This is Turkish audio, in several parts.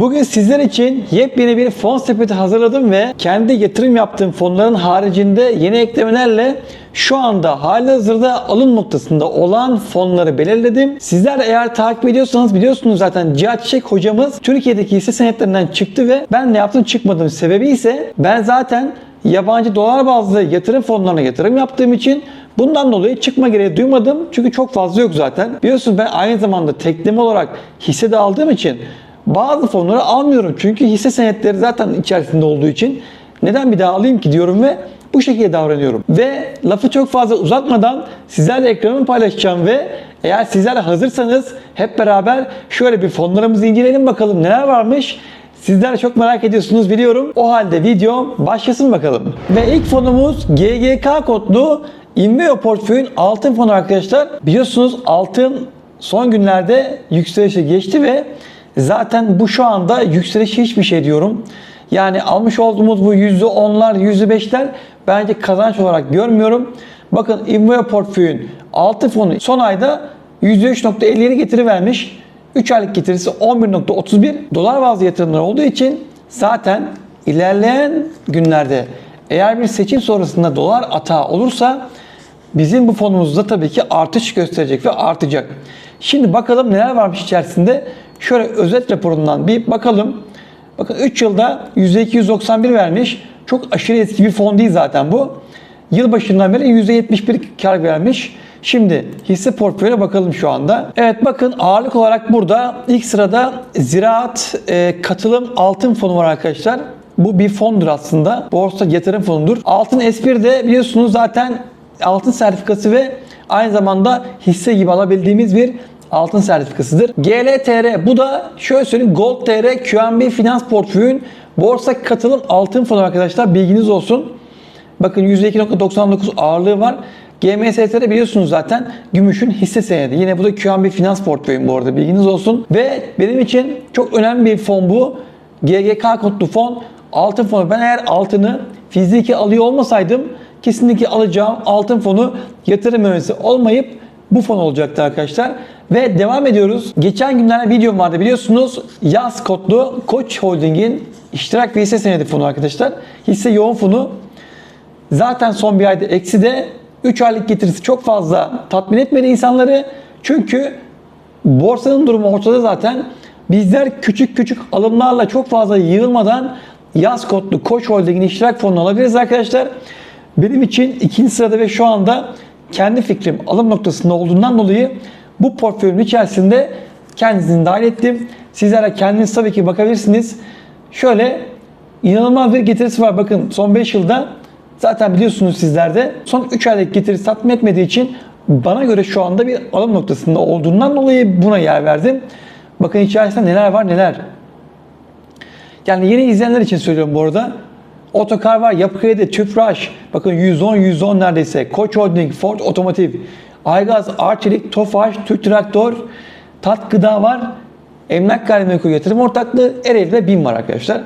Bugün sizler için yepyeni bir fon sepeti hazırladım ve kendi yatırım yaptığım fonların haricinde yeni eklemelerle şu anda halihazırda alım noktasında olan fonları belirledim. Sizler eğer takip ediyorsanız biliyorsunuz zaten Cihat Çiçek hocamız Türkiye'deki hisse senetlerinden çıktı ve ben ne yaptım çıkmadım. Sebebi ise ben zaten yabancı dolar bazlı yatırım fonlarına yatırım yaptığım için Bundan dolayı çıkma gereği duymadım. Çünkü çok fazla yok zaten. Biliyorsunuz ben aynı zamanda tekleme olarak hisse de aldığım için bazı fonları almıyorum. Çünkü hisse senetleri zaten içerisinde olduğu için neden bir daha alayım ki diyorum ve bu şekilde davranıyorum. Ve lafı çok fazla uzatmadan sizlerle ekranımı paylaşacağım ve eğer sizler hazırsanız hep beraber şöyle bir fonlarımızı inceleyelim bakalım neler varmış. Sizler çok merak ediyorsunuz biliyorum. O halde video başlasın bakalım. Ve ilk fonumuz GGK kodlu Inveo portföyün altın fonu arkadaşlar. Biliyorsunuz altın son günlerde yükselişe geçti ve zaten bu şu anda yükseliş hiçbir şey diyorum. Yani almış olduğumuz bu %10'lar, %5'ler bence kazanç olarak görmüyorum. Bakın Inveo portföyün altın fonu son ayda %3.57 getiri vermiş. 3 aylık getirisi 11.31 dolar bazlı yatırımlar olduğu için zaten ilerleyen günlerde eğer bir seçim sonrasında dolar atağı olursa bizim bu fonumuzda tabii ki artış gösterecek ve artacak. Şimdi bakalım neler varmış içerisinde. Şöyle özet raporundan bir bakalım. Bakın 3 yılda %291 vermiş. Çok aşırı eski bir fon değil zaten bu. Yılbaşından beri %71 kar vermiş. Şimdi hisse portföyüne bakalım şu anda. Evet bakın ağırlık olarak burada ilk sırada ziraat e, katılım altın fonu var arkadaşlar. Bu bir fondur aslında. Borsa yatırım fonudur. Altın S1 de biliyorsunuz zaten altın sertifikası ve aynı zamanda hisse gibi alabildiğimiz bir altın sertifikasıdır. GLTR bu da şöyle söyleyeyim Gold TR QNB Finans Portföyün borsa katılım altın fonu arkadaşlar bilginiz olsun. Bakın %2.99 ağırlığı var. GMSTR biliyorsunuz zaten gümüşün hisse senedi. Yine bu da QNB Finans Portföyüm bu arada bilginiz olsun. Ve benim için çok önemli bir fon bu. GGK kodlu fon. Altın fonu. Ben eğer altını fiziki alıyor olmasaydım kesinlikle alacağım altın fonu yatırım önerisi olmayıp bu fon olacaktı arkadaşlar. Ve devam ediyoruz. Geçen günlerde videom vardı biliyorsunuz. Yaz kodlu Koç Holding'in iştirak ve hisse senedi fonu arkadaşlar. Hisse yoğun fonu. Zaten son bir ayda eksi de 3 aylık getirisi çok fazla tatmin etmedi insanları. Çünkü borsanın durumu ortada zaten. Bizler küçük küçük alımlarla çok fazla yığılmadan yaz kodlu Koç Holding'in iştirak fonunu alabiliriz arkadaşlar. Benim için ikinci sırada ve şu anda kendi fikrim alım noktasında olduğundan dolayı bu portföyün içerisinde kendisini dahil ettim. Sizlere kendiniz tabii ki bakabilirsiniz. Şöyle inanılmaz bir getirisi var. Bakın son 5 yılda zaten biliyorsunuz sizler de son 3 aylık getirisi tatmin etmediği için bana göre şu anda bir alım noktasında olduğundan dolayı buna yer verdim. Bakın içerisinde neler var neler. Yani yeni izleyenler için söylüyorum bu arada. Otokar var, Yapı Kredi, Tüpraş, bakın 110 110 neredeyse, Koç Holding, Ford Otomotiv, Aygaz, Arçelik, Tofaş, Türk Traktör, Tat Gıda var, Emlak Gayrimenkul Yatırım Ortaklığı, Ereğli ve BİM var arkadaşlar.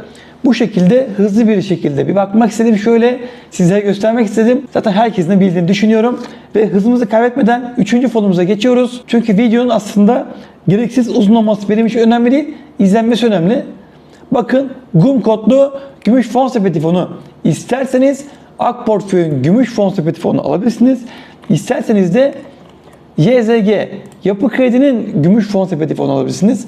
Bu şekilde hızlı bir şekilde bir bakmak istedim şöyle size göstermek istedim. Zaten herkesin de bildiğini düşünüyorum. Ve hızımızı kaybetmeden 3. fonumuza geçiyoruz. Çünkü videonun aslında gereksiz uzun olması benim için önemli değil. izlenmesi önemli. Bakın GUM kodlu gümüş fon sepeti fonu. İsterseniz AK Portföy'ün gümüş fon sepeti fonu alabilirsiniz. İsterseniz de YZG Yapı Kredi'nin gümüş fon sepeti fonu alabilirsiniz.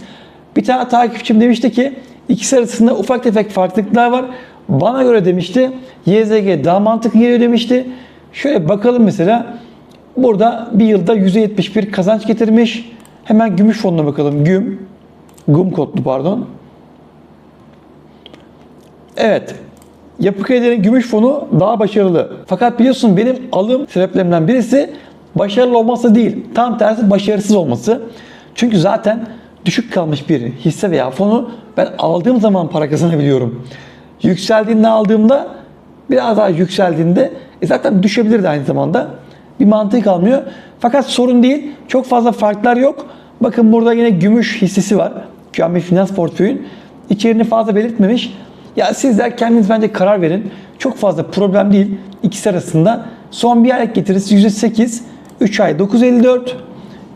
Bir tane takipçim demişti ki ikisi arasında ufak tefek farklılıklar var. Bana göre demişti YZG daha mantıklı geliyor demişti. Şöyle bakalım mesela burada bir yılda %71 kazanç getirmiş. Hemen gümüş fonuna bakalım. Güm. GUM kodlu pardon. Evet. Yapı Kredi'nin gümüş fonu daha başarılı. Fakat biliyorsun benim alım sebeplerimden birisi başarılı olması değil. Tam tersi başarısız olması. Çünkü zaten düşük kalmış bir hisse veya fonu ben aldığım zaman para kazanabiliyorum. Yükseldiğinde aldığımda biraz daha yükseldiğinde e zaten düşebilir de aynı zamanda. Bir mantığı kalmıyor. Fakat sorun değil. Çok fazla farklar yok. Bakın burada yine gümüş hissesi var. QNB Finans Portföyün. İçeriğini fazla belirtmemiş. Ya sizler kendiniz bence karar verin. Çok fazla problem değil ikisi arasında. Son bir aylık getirisi %8, 3 ay 9.54.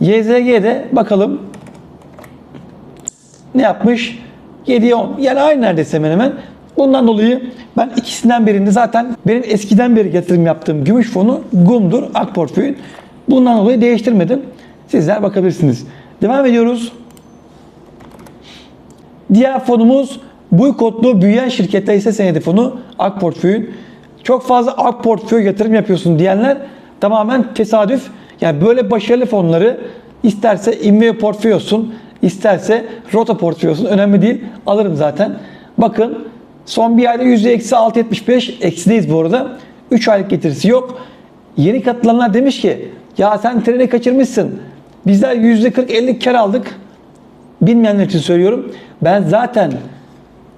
YZG'de bakalım ne yapmış? 7'ye 10. Yani aynı neredeyse hemen hemen. Bundan dolayı ben ikisinden birinde zaten benim eskiden beri yatırım yaptığım gümüş fonu GUM'dur, AK Portföy'ün. Bundan dolayı değiştirmedim. Sizler bakabilirsiniz. Devam ediyoruz. Diğer fonumuz boykotlu büyüyen şirketler hisse senedi fonu AK Portföy'ün. Çok fazla AK Portföy yatırım yapıyorsun diyenler tamamen tesadüf. Yani böyle başarılı fonları isterse Inveo portföy olsun, isterse Rota portföy olsun önemli değil. Alırım zaten. Bakın son bir ayda %-6.75 eksideyiz bu arada. 3 aylık getirisi yok. Yeni katılanlar demiş ki ya sen treni kaçırmışsın. Bizler %40-50 kar aldık. Bilmeyenler için söylüyorum. Ben zaten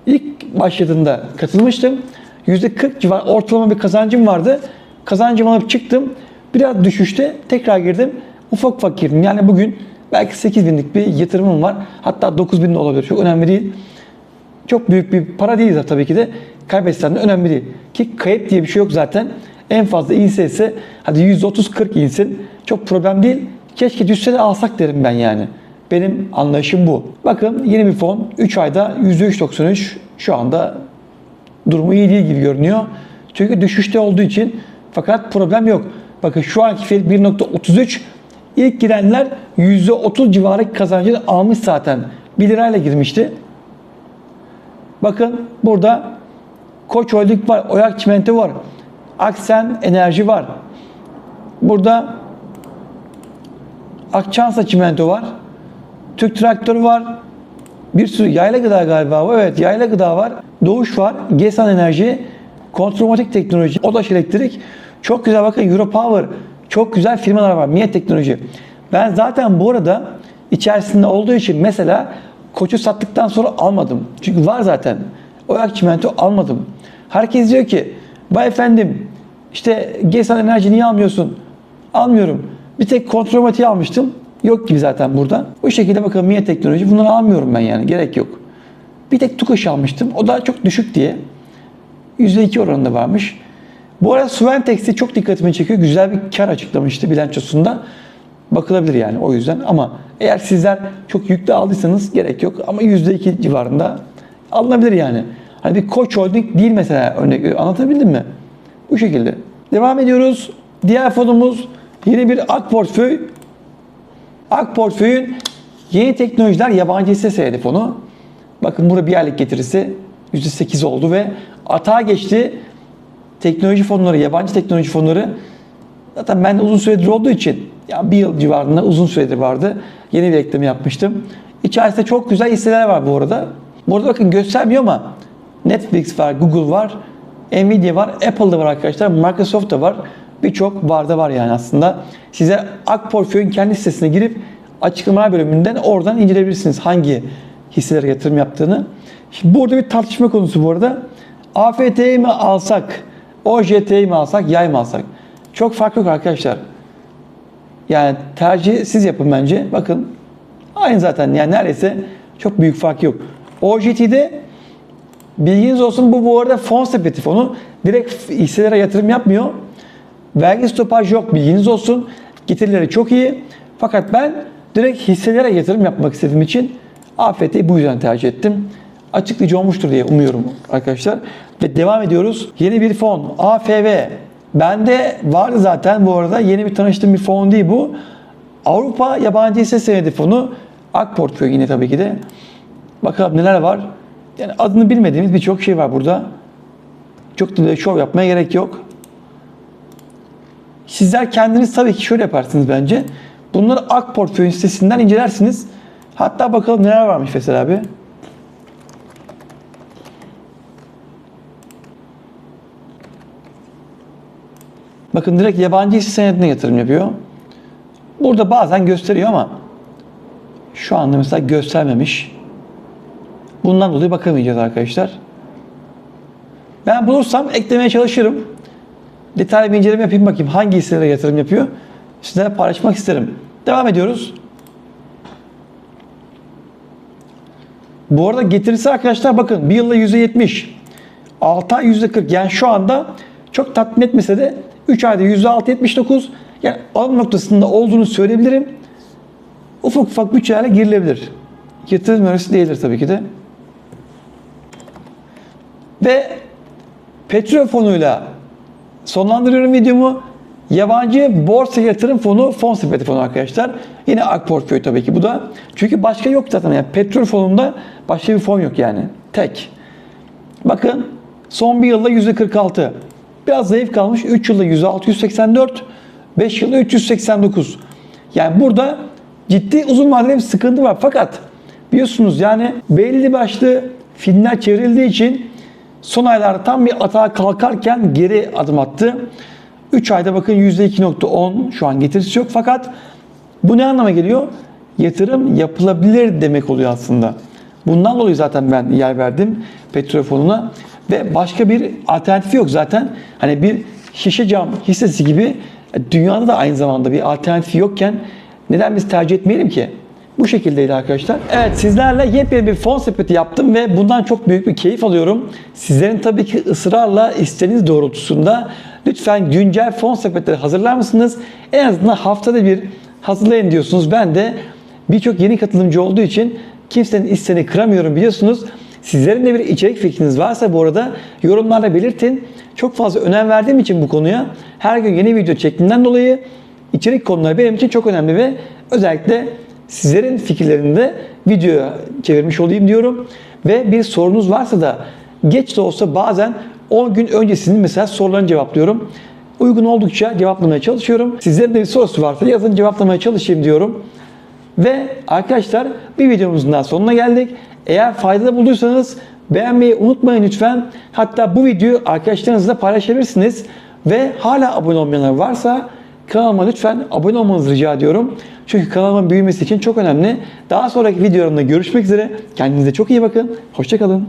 ilk başladığında katılmıştım. %40 civar ortalama bir kazancım vardı. Kazancımı alıp çıktım. Biraz düşüşte tekrar girdim. Ufak ufak girdim. Yani bugün belki 8 binlik bir yatırımım var. Hatta 9 bin de olabilir. Çok önemli değil. Çok büyük bir para değil de tabii ki de. Kaybetsen de önemli değil. Ki kayıp diye bir şey yok zaten. En fazla inse ise hadi %30-40 insin. Çok problem değil. Keşke düşse de alsak derim ben yani. Benim anlayışım bu. Bakın yeni bir fon 3 ayda %3.93 şu anda durumu iyi değil gibi görünüyor. Çünkü düşüşte olduğu için fakat problem yok. Bakın şu anki fiyat 1.33 İlk girenler %30 civarı kazancını almış zaten. 1 lirayla girmişti. Bakın burada Koç Holding var, Oyak Çimento var, Aksen Enerji var. Burada Akçansa Çimento var. Türk Traktörü var. Bir sürü yayla gıda galiba var. Evet yayla gıda var. Doğuş var. Gesan Enerji. Kontromatik Teknoloji. Odaş Elektrik. Çok güzel bakın Europower. Çok güzel firmalar var. Miye Teknoloji. Ben zaten bu arada içerisinde olduğu için mesela Koç'u sattıktan sonra almadım. Çünkü var zaten. Oyak Çimento almadım. Herkes diyor ki Bay efendim işte Gesan Enerji niye almıyorsun? Almıyorum. Bir tek kontromatiği almıştım. Yok gibi zaten burada. Bu şekilde bakalım Miye Teknoloji. Bunları almıyorum ben yani. Gerek yok. Bir tek Tukaş'ı almıştım. O da çok düşük diye. %2 oranında varmış. Bu arada Suventex'i çok dikkatimi çekiyor. Güzel bir kar açıklamıştı bilançosunda. Bakılabilir yani o yüzden. Ama eğer sizler çok yüklü aldıysanız gerek yok. Ama %2 civarında alınabilir yani. Hani bir Koç Holding değil mesela örnek. Anlatabildim mi? Bu şekilde. Devam ediyoruz. Diğer fonumuz yeni bir AK portföy. AK portföyün yeni teknolojiler yabancı hisse senedi fonu. Bakın burada bir aylık getirisi %8 oldu ve atağa geçti. Teknoloji fonları, yabancı teknoloji fonları zaten ben uzun süredir olduğu için ya bir yıl civarında uzun süredir vardı. Yeni bir ekleme yapmıştım. İçerisinde çok güzel hisseler var bu arada. Burada bakın göstermiyor ama Netflix var, Google var, Nvidia var, Apple'da var arkadaşlar, Microsoft da var. Birçok varda var yani aslında. Size Ak Portföy'ün kendi sitesine girip açıklamalar bölümünden oradan inceleyebilirsiniz hangi hisselere yatırım yaptığını. Şimdi burada bir tartışma konusu bu arada. AFT'yi mi alsak, OJT'yi mi alsak, yay mı alsak? Çok fark yok arkadaşlar. Yani tercih siz yapın bence. Bakın aynı zaten yani neredeyse çok büyük fark yok. OJT'de bilginiz olsun bu bu arada fon sepeti fonu. Direkt hisselere yatırım yapmıyor. Vergi stopaj yok bilginiz olsun. Getirileri çok iyi. Fakat ben direkt hisselere yatırım yapmak istediğim için AFT'yi bu yüzden tercih ettim. Açıklayıcı olmuştur diye umuyorum arkadaşlar. Ve devam ediyoruz. Yeni bir fon AFV. Bende vardı zaten bu arada. Yeni bir tanıştığım bir fon değil bu. Avrupa Yabancı Hisse Senedi Fonu. Ak portföy yine tabii ki de. Bakalım neler var. Yani adını bilmediğimiz birçok şey var burada. Çok da şov yapmaya gerek yok. Sizler kendiniz tabii ki şöyle yaparsınız bence. Bunları Ak Portföy'ün sitesinden incelersiniz. Hatta bakalım neler varmış Fesel abi. Bakın direkt yabancı hisse senedine yatırım yapıyor. Burada bazen gösteriyor ama şu anda mesela göstermemiş. Bundan dolayı bakamayacağız arkadaşlar. Ben bulursam eklemeye çalışırım. Detaylı bir inceleme yapayım bakayım hangi hisselere yatırım yapıyor. Sizlerle paylaşmak isterim. Devam ediyoruz. Bu arada getirisi arkadaşlar bakın bir yılda %70. 6 ay %40 yani şu anda çok tatmin etmese de 3 ayda %6.79 yani alım noktasında olduğunu söyleyebilirim. Ufak ufak bütçelerle girilebilir. Yatırım önerisi değildir tabii ki de. Ve petrol fonuyla sonlandırıyorum videomu. Yabancı borsa yatırım fonu, fon sepeti fonu arkadaşlar. Yine ak portföy tabii ki bu da. Çünkü başka yok zaten. Yani petrol fonunda başka bir fon yok yani. Tek. Bakın son bir yılda %46. Biraz zayıf kalmış. 3 yılda %684. 5 yılda 389. Yani burada ciddi uzun vadeli bir sıkıntı var. Fakat biliyorsunuz yani belli başlı filmler çevrildiği için son aylarda tam bir atağa kalkarken geri adım attı. 3 ayda bakın %2.10 şu an getirisi yok. Fakat bu ne anlama geliyor? Yatırım yapılabilir demek oluyor aslında. Bundan dolayı zaten ben yer verdim petrol fonuna ve başka bir alternatifi yok zaten. Hani bir şişe cam hissesi gibi dünyada da aynı zamanda bir alternatifi yokken neden biz tercih etmeyelim ki? Bu şekildeydi arkadaşlar. Evet sizlerle yepyeni bir fon sepeti yaptım ve bundan çok büyük bir keyif alıyorum. Sizlerin tabii ki ısrarla isteğiniz doğrultusunda lütfen güncel fon sepetleri hazırlar mısınız? En azından haftada bir hazırlayın diyorsunuz. Ben de birçok yeni katılımcı olduğu için kimsenin isteğini kıramıyorum biliyorsunuz. Sizlerin de bir içerik fikriniz varsa bu arada yorumlarda belirtin. Çok fazla önem verdiğim için bu konuya her gün yeni video çektiğimden dolayı içerik konuları benim için çok önemli ve özellikle sizlerin fikirlerini de videoya çevirmiş olayım diyorum. Ve bir sorunuz varsa da geç de olsa bazen 10 gün öncesinin mesela sorularını cevaplıyorum. Uygun oldukça cevaplamaya çalışıyorum. Sizlerin de bir sorusu varsa yazın cevaplamaya çalışayım diyorum. Ve arkadaşlar bir videomuzun daha sonuna geldik. Eğer faydalı bulduysanız beğenmeyi unutmayın lütfen. Hatta bu videoyu arkadaşlarınızla paylaşabilirsiniz. Ve hala abone olmayanlar varsa kanalıma lütfen abone olmanızı rica ediyorum. Çünkü kanalımın büyümesi için çok önemli. Daha sonraki videolarımda görüşmek üzere. Kendinize çok iyi bakın. Hoşçakalın.